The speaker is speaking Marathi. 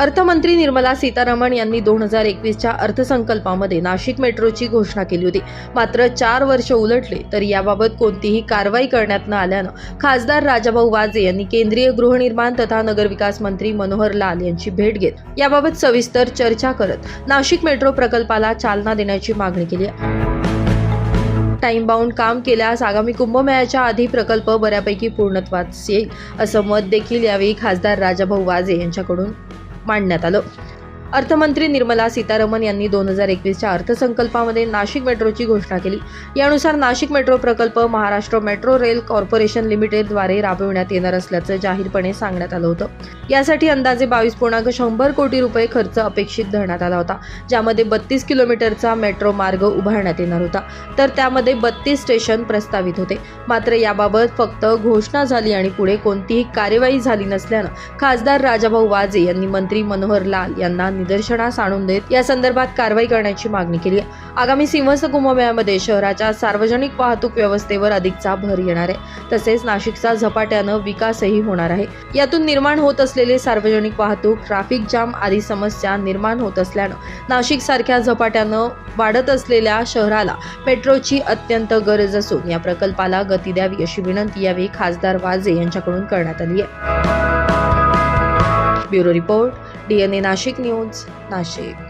अर्थमंत्री निर्मला सीतारामन यांनी दोन हजार एकवीसच्या अर्थसंकल्पामध्ये नाशिक मेट्रोची घोषणा केली होती. मात्र चार वर्ष उलटले तर याबाबत कोणतीही कारवाई करण्यात न आल्यानं खासदार राजाभाऊ वाजे यांनी केंद्रीय गृहनिर्माण तथा नगरविकास मंत्री मनोहर लाल यांची भेट घेत याबाबत सविस्तर चर्चा करत नाशिक मेट्रो प्रकल्पाला चालना देण्याची मागणी केली आहे. टाइम बाउंड काम केल्यास आगामी कुंभमेळ्याच्या आधी प्रकल्प बऱ्यापैकी पूर्णत्वास येईल असं मत देखील यावेळी खासदार राजाभाऊ वाजे यांच्याकडून मांडण्यात आलं. अर्थमंत्री निर्मला सीतारामन यांनी दोन हजार एकवीसच्या अर्थसंकल्पामध्ये नाशिक मेट्रोची घोषणा केली. यानुसार नाशिक मेट्रो प्रकल्प महाराष्ट्र मेट्रो रेल कॉर्पोरेशन लिमिटेडद्वारे राबविण्यात येणार असल्याचं जाहीरपणे सांगण्यात आलं होतं. यासाठी अंदाजे बावीस पूर्णांक शंभर कोटी रुपये खर्च अपेक्षित धरण्यात आला होता. ज्यामध्ये बत्तीस किलोमीटरचा मेट्रो मार्ग उभारण्यात येणार होता. तर त्यामध्ये बत्तीस स्टेशन प्रस्तावित होते. मात्र याबाबत फक्त घोषणा झाली आणि पुढे कोणतीही कार्यवाही झाली नसल्यानं खासदार राजाभाऊ वाजे यांनी मंत्री मनोहर लाल यांना निदर्शनास आणून देत या संदर्भात कारवाई करण्याची मागणी केली. आहे आगामी सिंहस्थ कुंभमेळ्यामध्ये शहराच्या सार्वजनिक वाहतूक व्यवस्थेवर अधिकचा भर येणार आहे. तसेच नाशिकचा झपाट्यानं विकासही होणार आहे. यातून निर्माण होत असलेले सार्वजनिक वाहतूक ट्रॅफिक जाम आदी समस्या निर्माण होत असल्यानं नाशिक सारख्या झपाट्यानं वाढत असलेल्या शहराला मेट्रोची अत्यंत गरज असून या प्रकल्पाला गती द्यावी अशी विनंती यावेळी खासदार वाजे यांच्याकडून करण्यात आली आहे. Bureau report DNA Nashik news Nashik.